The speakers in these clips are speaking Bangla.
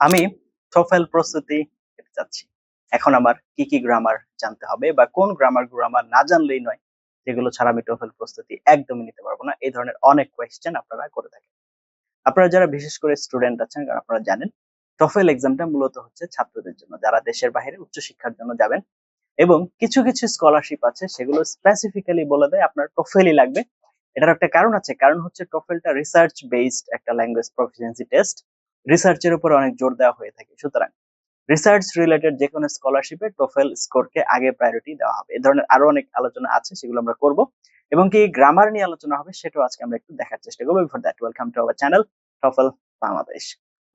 আমি টোফেল প্রস্তুতি পেতে চাচ্ছি এখন আমার কি কি গ্রামার জানতে হবে বা কোন গ্রামারগুলো আমার না জানলেই নয় যেগুলো ছাড়া আমি টোফেল প্রস্তুতি একদমই নিতে পারব না। এই ধরনের অনেক কোয়েশ্চেন আপনারা করে থাকেন। আপনারা যারা বিশেষ করে স্টুডেন্ট আছেন, কারণ আপনারা জানেন টফেল এক্সামটা মূলত হচ্ছে ছাত্রদের জন্য, যারা দেশের বাইরে উচ্চশিক্ষার জন্য যাবেন এবং কিছু কিছু স্কলারশিপ আছে, সেগুলো স্পেসিফিক্যালি বলে দেয় আপনার টোফেলই লাগবে। এটার একটা কারণ আছে, কারণ হচ্ছে টোফেলটা রিসার্চ বেসড একটা ল্যাঙ্গুয়েজ প্রফিসিয়েন্সি টেস্ট রিসার্চের উপর অনেক জোর দেওয়া হয়ে থাকে সুতরাং রিসার্চ রিলেটেড যে কোনো স্কলারশিপে টোফেল স্কোরকে আগে প্রায়োরিটি দেওয়া হবে এই ধরনের আরও অনেক আলোচনা আছে সেগুলো আমরা করব এবং কি গ্রামার নিয়ে আলোচনা হবে সেটাও আজকে আমরা একটু দেখার চেষ্টা করব before that welcome to our channel TOEFL Bangladesh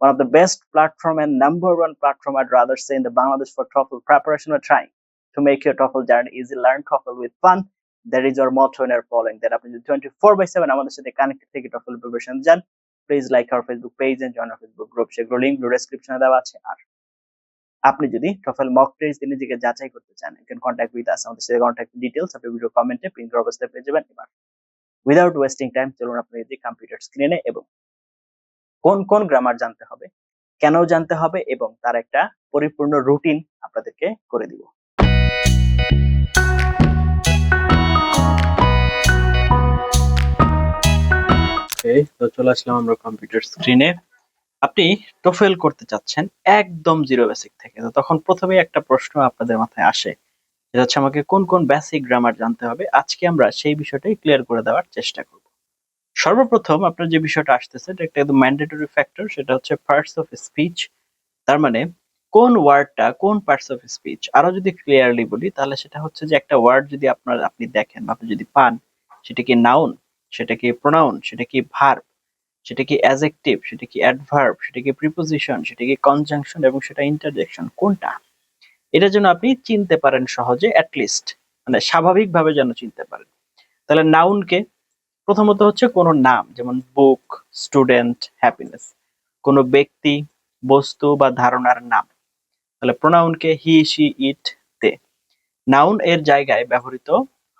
one of the best platform and number one platform I'd rather say in the Bangladesh for TOEFL preparation or trying to make your TOEFL journey easy learn TOEFL with fun that is our motto in our following that আপনি যদি 24 by 7 আমাদের সাথে কানেক্টেড থেকে TOEFL প্রিপারেশন যান please like our Facebook page and join Facebook group সেগুলো লিংক ডেসক্রিপশনে দেওয়া আছে। আর আপনি যদি TOEFL মক টেস্ট দিয়ে নিজেকে যাচাই করতে চান you can contact with us আমাদের সাথে কন্ট্যাক্ট ডিটেইলস আপনি ভিডিও কমেন্টে পিন করা অবস্থায় পেয়ে যাবেন। এবার উইদাউট ওয়েস্টিং টাইম চলুন আপনি যদি কম্পিউটার স্ক্রিনে এবং কোন কোন গ্রামার জানতে হবে কেন জানতে হবে এবং তার একটা পরিপূর্ণ রুটিন আপনাদেরকে করে দিব। তো চলে আসলাম আমরা কম্পিউটার স্ক্রিনে আপনি টোফেল করতে চাচ্ছেন একদম জিরো বেসিক থেকে, তো তখন প্রথমেই একটা প্রশ্ন আপনাদের মাথায় আসে। যেটা হচ্ছে আমাকে কোন কোন বেসিক গ্রামার জানতে হবে, আজকে আমরা সেই বিষয়টাই ক্লিয়ার করে দেওয়ার চেষ্টা করব। সর্বপ্রথম আপনার যে বিষয়টা আসতেছে, এটা একটা একদম ম্যান্ডেটরি ফ্যাক্টর সেটা হচ্ছে পার্টস অফ স্পিচ তার মানে কোন ওয়ার্ডটা কোন পার্টস অফ স্পিচ আরও যদি ক্লিয়ারলি বলি, তাহলে সেটা হচ্ছে যে একটা ওয়ার্ড যদি আপনার, আপনি দেখেন আপনি যদি পান, সেটা কি নাউন সেটা কি প্রোনাউন সেটা কি ভার্ব সেটা কি অ্যাজেক্টিভ সেটা কি অ্যাডভার্ব সেটা কি প্রিপোজিশন সেটা কি কনজাংশন এবং সেটা ইন্টারজেকশন কোনটা? এটা যেন আপনি চিনতে পারেন সহজে অ্যাটলিস্ট মানে স্বাভাবিকভাবে যেন চিনতে পারেন। তাহলে নাউনকে প্রথমত হচ্ছে কোনো নাম, যেমন বুক স্টুডেন্ট হ্যাপিনেস কোনো ব্যক্তি, বস্তু বা ধারণার নাম। তাহলে প্রোনাউনকে হি সি ইট তে নাউন এর জায়গায় ব্যবহৃত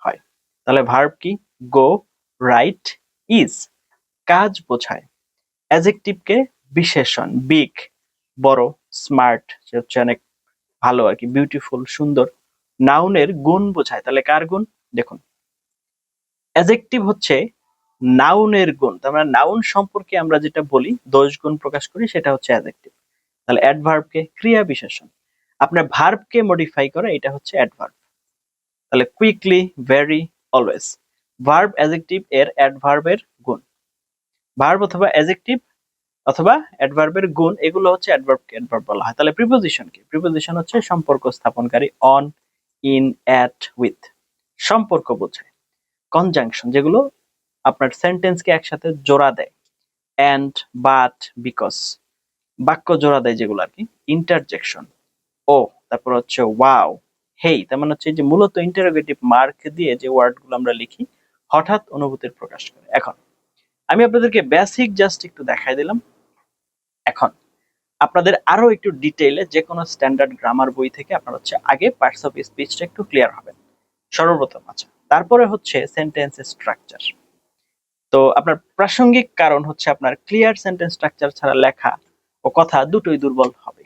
হয়। তাহলে ভার্ব কি? গো রাইট ইজ কাজ বোঝায়। অ্যাজেকটিভকে বিশেষণ বিগ বড় স্মার্ট সে হচ্ছে অনেক ভালো আর কি বিউটিফুল সুন্দর। নাউনের গুণ বোঝায়, তাহলে কার গুণ? দেখুন। অ্যাজেকটিভ হচ্ছে নাউনের গুণ, তার মানে নাউন সম্পর্কে আমরা যেটা বলি, দোষ গুণ প্রকাশ করি, সেটা হচ্ছে অ্যাজেকটিভ তাহলে অ্যাডভার্বকে ক্রিয়া বিশেষণ। আপনার ভার্বকে মডিফাই করা, এটা হচ্ছে অ্যাডভার্ব তাহলে quickly very always verb adjective এর অ্যাডভার্বের গুণ। ভার্ব অথবা অ্যাজেকটিভ অথবা অ্যাডভার্বের গুণ, এগুলো হচ্ছে অ্যাডভার্বকে অ্যাডভার্ব বলা হয়। তাহলে প্রিপোজিশন কি? প্রিপোজিশন হচ্ছে সম্পর্ক স্থাপনকারী অন ইন অ্যাট উইথ সম্পর্ক বোঝায়। কনজাংশন যেগুলো আপনার সেন্টেন্সকে একসাথে জোড়া দেয়। অ্যান্ড বাট বিকজ বাক্য জোড়া দেয় যেগুলো আর কি। ইন্টারজেকশন ও, তারপর হচ্ছে ওয়াও হেই তার মানে হচ্ছে যে মূলত ইন্টারোগেটিভ মার্ক দিয়ে যে ওয়ার্ডগুলো আমরা লিখি হঠাৎ অনুভূতির প্রকাশ করে। এখন, আমি আপনাদেরকে বেসিক জাস্ট একটু দেখাই দিলাম। এখন, আপনাদের আরও একটু ডিটেইলে যে কোনো স্ট্যান্ডার্ড গ্রামার বই থেকে আপনার হচ্ছে আগে পার্টস অফ স্পিচটা একটু ক্লিয়ার হবেন। সর্বপ্রথম আচ্ছা তারপরে হচ্ছে সেন্টেন্স স্ট্রাকচার তো আপনার প্রাসঙ্গিক কারণ হচ্ছে আপনার ক্লিয়ার সেন্টেন্স স্ট্রাকচার ছাড়া লেখা ও কথা দুটোই দুর্বল হবে।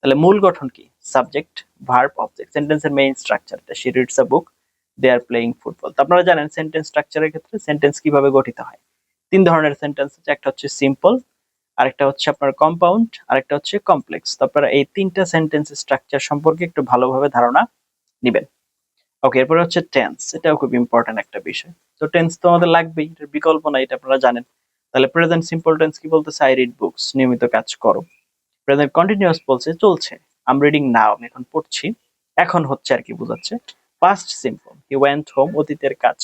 তাহলে মূল গঠন কি? সাবজেক্ট ভার্ব অবজেক্ট সেন্টেন্সের main structure she reads a book they are playing football তো আপনারা জানেন সেন্টেন্স স্ট্রাকচারের ক্ষেত্রে সেন্টেন্স কীভাবে গঠিত হয়? তিন ধরনের সেন্টেন্স আছে, একটা হচ্ছে সিম্পল আরেকটা হচ্ছে আপনার কম্পাউন্ড আরেকটা হচ্ছে কমপ্লেক্স তো আপনারা এই তিনটা সেন্টেন্স স্ট্রাকচার সম্পর্কে একটু ভালোভাবে ধারণা নেবেন। ওকে এরপরে হচ্ছে টেন্স এটাও খুব ইম্পর্টেন্ট একটা বিষয়। তো টেন্স তো আমাদের লাগবেই, এটার বিকল্প নাই, এটা আপনারা জানেন। তাহলে প্রেজেন্ট সিম্পল টেন্স কি বলতেছে? আই রিড বুকস নিয়মিত কাজ করো। প্রেজেন্ট কন্টিনিউয়াস বলছে, চলছে। আম রিডিং নাও আমি এখন পড়ছি। এখন হচ্ছে আর কি বোঝাচ্ছে। Past simple he went home অতীতের কাজ.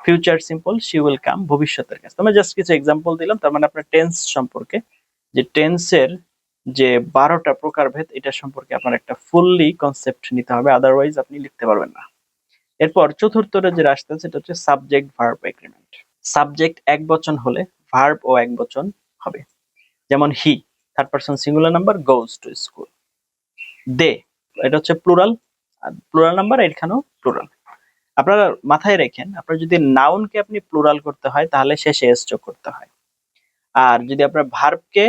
Future simple she will come ভবিষ্যতের কাজ। আমি জাস্ট কিছু এক্সাম্পল দিলাম, তার মানে আপনার টেন্স সম্পর্কে। যে টেন্সের যে বারোটা প্রকারভেদ, এটা সম্পর্কে আপনার একটা ফুললি কনসেপ্ট নিতে হবে আদারওয়াইজ আপনি লিখতে পারবেন না। এরপর চতুর্থটা যে আসতে সেটা হচ্ছে সাবজেক্ট ভার্ব এগ্রিমেন্ট সাবজেক্ট এক বচন হলে ভার্ব ও এক বচন হবে। যেমন he third person singular number goes to school they এটা হচ্ছে প্লুরাল প্লুরাল নাম্বার এখানেও প্লুরাল আপনারা মাথায় রেখেন, আপনার যদি নাউনকে আপনি প্লুরাল করতে হয়, তাহলে শেষে এস যোগ করতে হয়। আর যদি আপনার ভার্বকে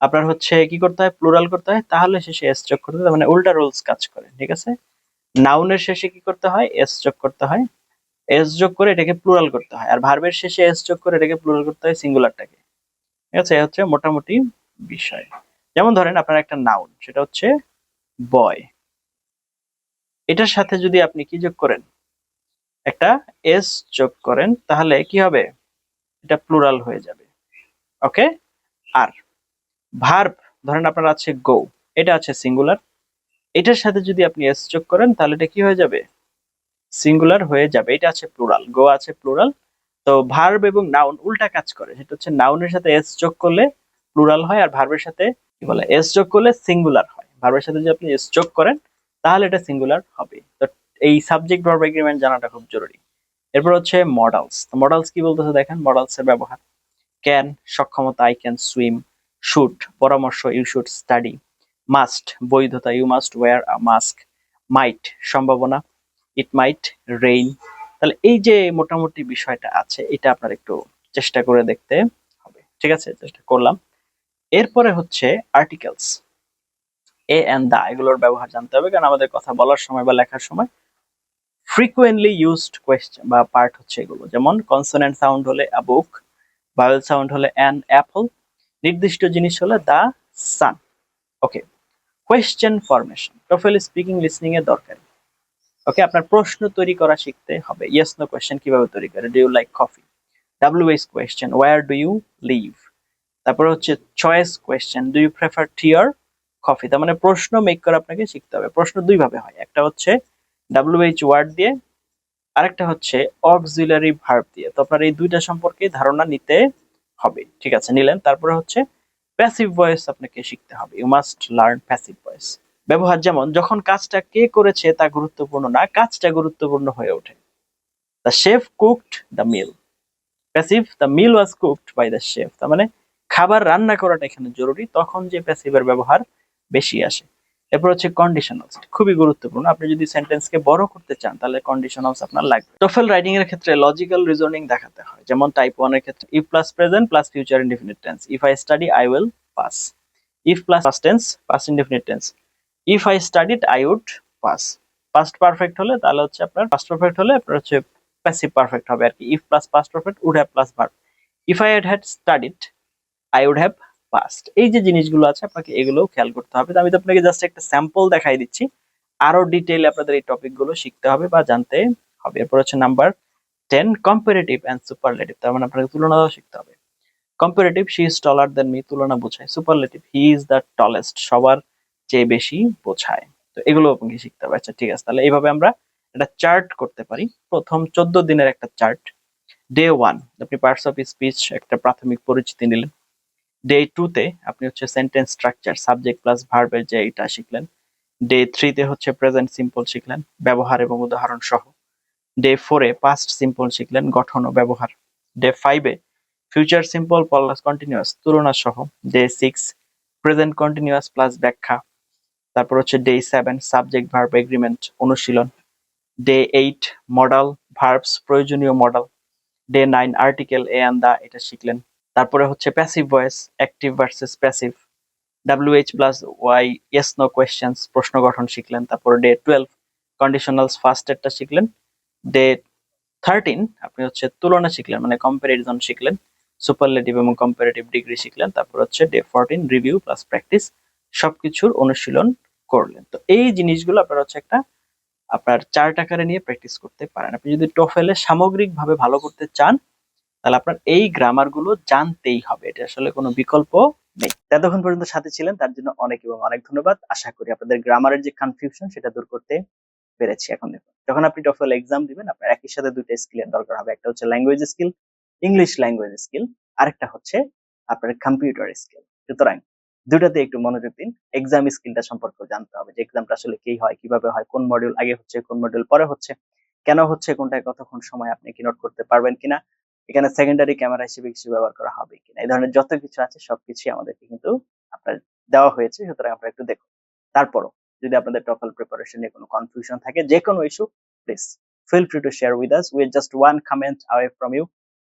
আপনার হচ্ছে কি করতে হয় প্লুরাল করতে হয়, তাহলে শেষে এস যোগ করতে হয়। মানে উল্টা রুলস কাজ করে, ঠিক আছে? নাউনের শেষে কি করতে হয় এস যোগ করতে হয়। এস যোগ করে এটাকে প্লুরাল করতে হয়। আর ভার্বের শেষে এস যোগ করে এটাকে প্লুরাল করতে হয় সিঙ্গুলারটাকে ঠিক আছে? হচ্ছে মোটামুটি বিষয়। যেমন ধরেন আপনার একটা নাউন সেটা হচ্ছে বয় এটার সাথে যদি আপনি কি যোগ করেন? একটা এস যোগ করেন, তাহলে কি হবে? এটা প্লুরাল হয়ে যাবে। ওকে আর ভার্ব ধরেন আপনার আছে গো এটা আছে সিঙ্গুলার এটার সাথে যদি আপনি এস যোগ করেন, তাহলে এটা কি হয়ে যাবে? সিঙ্গুলার হয়ে যাবে। এটা আছে প্লুরাল গো আছে প্লুরাল তো ভার্ব এবং নাউন উল্টা কাজ করে। সেটা হচ্ছে নাউনের সাথে এস যোগ করলে প্লুরাল হয়, আর ভার্বের সাথে কি বলে? এস যোগ করলে সিঙ্গুলার হয়। ভার্বের সাথে যদি আপনি এস যোগ করেন তাহলে এটা সিঙ্গুলার হবে। তো এই সাবজেক্ট ভার্ব এগ্রিমেন্ট জানাটা খুব জরুরি। এরপর হচ্ছে মডেলস মডেলস কি বলতেছে দেখেন? মডেলস এর ব্যবহার। ক্যান সক্ষমতা আই ক্যান সুইম শুট পরামর্শ ইউ শুড স্টাডি মাস্ট বৈধতা you must wear a mask might সম্ভাবনা ইট মাইট রেইন তাহলে এই যে মোটামুটি বিষয়টা আছে, এটা আপনার একটু চেষ্টা করে দেখতে হবে। ঠিক আছে? চেষ্টা করলাম। এরপরে হচ্ছে আর্টিকেলস এ অ্যান্ড দা এগুলোর ব্যবহার জানতে হবে, কারণ আমাদের কথা বলার সময় বা লেখার সময় ফ্রিকুয়েন্টলি ইউজড কোয়েশ্চেন বা পার্ট হচ্ছে এগুলো। যেমন কনসোনেন্ট সাউন্ড হলে আ বুক ভাওয়েল সাউন্ড হলে অ্যান অ্যাপল নির্দিষ্ট জিনিস হলে the sun okay question formation TOEFL speaking listening এর দরকার। ওকে আপনার প্রশ্ন তৈরি করা শিখতে হবে ইয়েস নো কোয়েশ্চেন কীভাবে তৈরি করে do you like coffee WH question where do you live তারপরে হচ্ছে choice question do you prefer tea or coffee তার মানে প্রশ্ন মেক করে আপনাকে শিখতে হবে। প্রশ্ন দুই ভাবে হয়, একটা হচ্ছে ডাব্লিউএইচ ওয়ার্ড দিয়ে, আরেকটা হচ্ছে অক্সিলারি ভার্ব দিয়ে। তো আপনার এই দুইটা সম্পর্কে ধারণা নিতে হবে, ঠিক আছে? নিলেন, তারপরে হচ্ছে প্যাসিভ ভয়েস আপনাকে শিখতে হবে। You must learn passive voice ব্যবহার যেমন, যখন কাজটা কে করেছে তা গুরুত্বপূর্ণ না, কাজটা গুরুত্বপূর্ণ হয়ে ওঠে। The chef cooked the meal passive the meal was cooked by the chef তার মানে খাবার রান্না করাটা এখানে জরুরি। তখন যে প্যাসিভের ব্যবহার বেশি আসে। এরপর হচ্ছে কন্ডিশনালস খুবই গুরুত্বপূর্ণ। আপনি যদি সেন্টেন্সকে বড় করতে চান, তাহলে কন্ডিশনালস আপনার লাগবে। টোফেল রাইটিং এর ক্ষেত্রে লজিক্যাল রিজনিং দেখাতে হয়। যেমন টাইপ ওয়ানের ক্ষেত্রে if plus present plus future indefinite tense if I study I will pass if plus past tense past indefinite tense if I studied I would pass past perfect হলে তাহলে হচ্ছে আপনার পাস্ট পারফেক্ট হলে আপনার হচ্ছে প্যাসিভ পারফেক্ট হবে আর কি if plus past perfect would have plus verb if I had had studied I would have passed এই যে জিনিসগুলো আছে, আপনাকে এগুলো খেয়াল করতে হবে। আমি তো আপনাকে জাস্ট একটা স্যাম্পল দেখাই দিচ্ছি। আরও ডিটেইলে আপনাদের এই টপিকগুলো শিখতে হবে বা জানতে হবে। এরপর হচ্ছে number ten comparative and superlative তার মানে আপনাকে তুলনা শিখতে হবে। Comparative she is taller than me তুলনা বোঝায়। Superlative he is the tallest সবার চেয়ে বেশি বোঝায়। তো এগুলো আপনাকে শিখতে হবে। আচ্ছা ঠিক আছে। তাহলে এইভাবে আমরা একটা চার্ট করতে পারি। প্রথম চোদ্দ দিনের একটা চার্ট ডে ওয়ান আপনি পার্টস অফ স্পিচ একটা প্রাথমিক পরিচিতি নিলেন। ডে টুতে আপনি হচ্ছে সেন্টেন্স স্ট্রাকচার সাবজেক্ট প্লাস ভার্বের যে এটা শিখলেন। ডে থ্রিতে হচ্ছে প্রেজেন্ট সিম্পল শিখলেন, ব্যবহার এবং উদাহরণ সহ। ডে ফোরে পাস্ট সিম্পল শিখলেন, গঠন ও ব্যবহার। ডে ফাইভে ফিউচার সিম্পল প্লাস কন্টিনিউয়াস তুলনা সহ। Day six present continuous plus ব্যাখ্যা। তারপর হচ্ছে day seven subject verb agreement অনুশীলন। ডে এইট মডেল ভার্বস প্রয়োজনীয় modal day nine article a and the এটা শিখলেন। তারপরে হচ্ছে passive voice active versus passive WH plus why yes no questions প্রশ্ন গঠন শিখলেন, তারপর ডে টুয়েলভ কন্ডিশনালস ফার্স্ট এরটা শিখলেন ডে থার্টিন আপনি হচ্ছে তুলনা শিখলেন মানে কম্পারিজন শিখলেন সুপারলেটিভ এবং কম্পারেটিভ ডিগ্রি শিখলেন, তারপর হচ্ছে day fourteen review plus practice সবকিছুর অনুশীলন করলেন। তো এই জিনিসগুলো আপনার হচ্ছে একটা আপনার চার টাকারে নিয়ে প্র্যাকটিস করতে পারেন। আপনি যদি টোফেলে সামগ্রিকভাবে ভালো করতে চান তাহলে আপনার এই গ্রামারগুলো জানতেই হবে। এটা আসলে কোনো বিকল্প নেই। এতক্ষণ পর্যন্ত সাথে ছিলেন, তার জন্য অনেক এবং অনেক ধন্যবাদ। আশা করি আপনাদের গ্রামারের যে কনফিউশন সেটা দূর করতে পেরেছি এখন দেখুন। যখন আপনি টফেল এক্সাম দিবেন, আপনার একই সাথে দুইটা স্কিলের দরকার হবে। একটা হচ্ছে language skill English language skill আরেকটা হচ্ছে আপনার কম্পিউটার স্কিল সুতরাং দুটাতে একটু মনোযোগ দিন। এক্সাম স্কিলটা সম্পর্কে জানতে হবে যে এক্সামটা আসলে কি হয়, কীভাবে হয়, কোন মডিউল আগে হচ্ছে, কোন মডিউল পরে হচ্ছে, কেন হচ্ছে, কোনটায় কতক্ষণ সময় আপনি কি নোট করতে পারবেন কিনা এখানে সেকেন্ডারি ক্যামেরা হিসেবে কিছু ব্যবহার করা হবে কিনা, এই ধরনের যত কিছু আছে সবকিছুই আমাদেরকে কিন্তু আপনার দেওয়া হয়েছে, সুতরাং আপনারা একটু দেখুন। তারপরও যদি আপনাদের টফল প্রিপারেশন নিয়ে কোনো কনফিউশন থাকে যে কোনো issue please feel free to share with us we just one comment away from you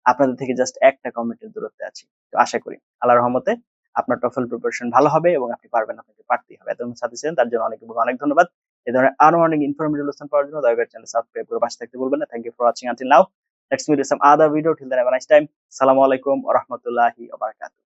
আপনাদের থেকে জাস্ট একটা কমেন্টের দূরত্বে আছি। তো আশা করি আল্লাহ রহমতে আপনার টফল প্রিপারেশন ভালো হবে এবং আপনি পারবেন, আপনাকে পারতেই হবে। এত সাথে ছিলেন, তার জন্য অনেক অনেক ধন্যবাদ। এই ধরনের আরও অনেক ইনফরমেটিভ অনুষ্ঠান পাওয়ার জন্য দয়া করে চ্যানেল সাবস্ক্রাইব করে পাশে থাকতে বলবেন না। Thank you for watching until now Let's some other video. Till then, have a nice time. Assalamualaikum warahmatullahi wabarakatuh.